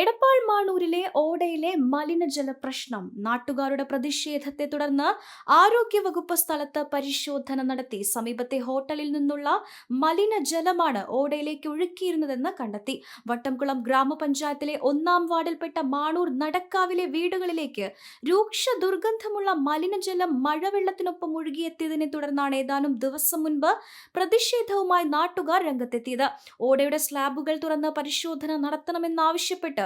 എടപ്പാൾ മാണൂരിലെ ഓടയിലെ മലിനജല പ്രശ്നം. നാട്ടുകാരുടെ പ്രതിഷേധത്തെ തുടർന്ന് ആരോഗ്യവകുപ്പ് സ്ഥലത്ത് പരിശോധന നടത്തി. സമീപത്തെ ഹോട്ടലിൽ നിന്നുള്ള മലിനജലമാണ് ഓടയിലേക്ക് ഒഴുക്കിയിരുന്നതെന്ന് കണ്ടെത്തി. വട്ടംകുളം ഗ്രാമപഞ്ചായത്തിലെ ഒന്നാം വാർഡിൽപ്പെട്ട മാണൂർ നടക്കാവിലെ വീടുകളിലേക്ക് രൂക്ഷ ദുർഗന്ധമുള്ള മലിനജലം മഴവെള്ളത്തിനൊപ്പം ഒഴുകിയെത്തിയതിനെ തുടർന്നാണ് ഏതാനും ദിവസം മുൻപ് പ്രതിഷേധവുമായി നാട്ടുകാർ രംഗത്തെത്തിയത്. ഓടയുടെ സ്ലാബുകൾ തുറന്ന് പരിശോധന നടത്തണമെന്നാവശ്യപ്പെട്ട്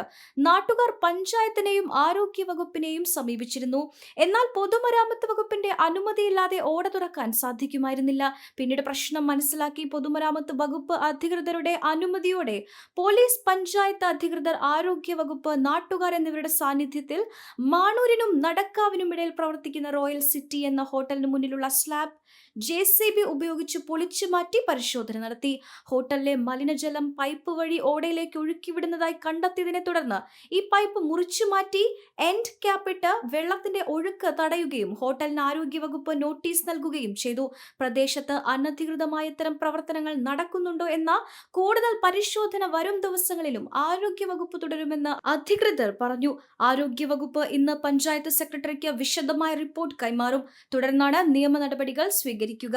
നാട്ടുകാർ പഞ്ചായത്തിനെയും ആരോഗ്യ വകുപ്പിനെയും സമീപിച്ചിരുന്നു. എന്നാൽ പൊതുമരാമത്ത് വകുപ്പിന്റെ അനുമതിയില്ലാതെ ഓട തുറക്കാൻ സാധിക്കുമായിരുന്നില്ല. പിന്നീട് പ്രശ്നം മനസ്സിലാക്കി പൊതുമരാമത്ത് വകുപ്പ് അധികൃതരുടെ അനുമതിയോടെ പോലീസ് പഞ്ചായത്ത് അധികൃതർ ആരോഗ്യ വകുപ്പ് നാട്ടുകാർ എന്നിവരുടെ സാന്നിധ്യത്തിൽ മാണൂരിനും നടക്കാവിനും ഇടയിൽ പ്രവർത്തിക്കുന്ന റോയൽ സിറ്റി എന്ന ഹോട്ടലിന് മുന്നിലുള്ള സ്ലാബ് ജെ സി ബി ഉപയോഗിച്ച് പൊളിച്ചു മാറ്റി പരിശോധന നടത്തി. ഹോട്ടലിലെ മലിനജലം പൈപ്പ് വഴി ഓടയിലേക്ക് ഒഴുക്കിവിടുന്നതായി കണ്ടെത്തിയതിനെ തുടർന്ന് ഈ പൈപ്പ് മുറിച്ചു മാറ്റി എൻഡ് ക്യാപ്പിട്ട് വെള്ളത്തിന്റെ ഒഴുക്ക് തടയുകയും ഹോട്ടലിന് ആരോഗ്യവകുപ്പ് നോട്ടീസ് നൽകുകയും ചെയ്തു. പ്രദേശത്ത് അനധികൃതമായ ഇത്തരം പ്രവർത്തനങ്ങൾ നടക്കുന്നുണ്ടോ എന്ന കൂടുതൽ പരിശോധന വരും ദിവസങ്ങളിലും ആരോഗ്യവകുപ്പ് തുടരുമെന്ന് അധികൃതർ പറഞ്ഞു. ആരോഗ്യവകുപ്പ് ഇന്ന് പഞ്ചായത്ത് സെക്രട്ടറിക്ക് വിശദമായ റിപ്പോർട്ട് കൈമാറും. തുടർന്നാണ് നിയമ നടപടികൾ സ്വീകരിക്കുക.